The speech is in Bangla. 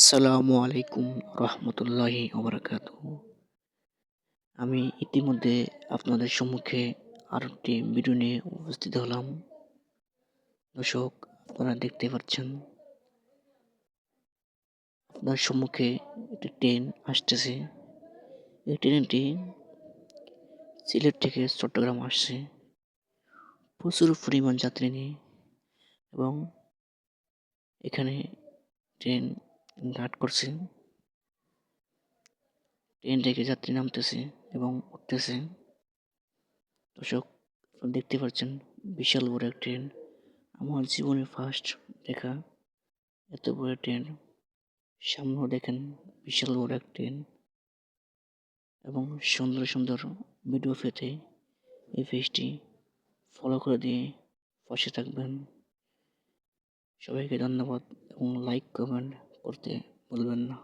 আসসালামু আলাইকুম রহমতুল্লাহি ওবরাকাত আমি ইতিমধ্যে আপনাদের সম্মুখে আর একটি ভিডিও নিয়ে উপস্থিত হলাম। দর্শক, আপনারা দেখতে পাচ্ছেন, আপনার সম্মুখে একটি ট্রেন আসতেছে। এই ট্রেনটি সিলেট থেকে চট্টগ্রাম আসছে। প্রচুর পরিমাণ যাত্রী নিয়ে এবং এখানে ট্রেন ঘাট করছে। ট্রেন থেকে যাত্রী নামতেছে এবং উঠতেছে। দর্শক দেখতে পাচ্ছেন বিশাল বড় এক ট্রেন। আমার জীবনে ফার্স্ট দেখা। এত বড় ট্রেন। সামনেও দেখেন বিশাল বড় এক ট্রেন। এবং সুন্দর সুন্দর ভিডিও পেতে এই পেজটি ফলো করে দিয়ে পাশে থাকবেন। সবাইকে ধন্যবাদ এবং লাইক কমেন্ট করতে ভুলবেন না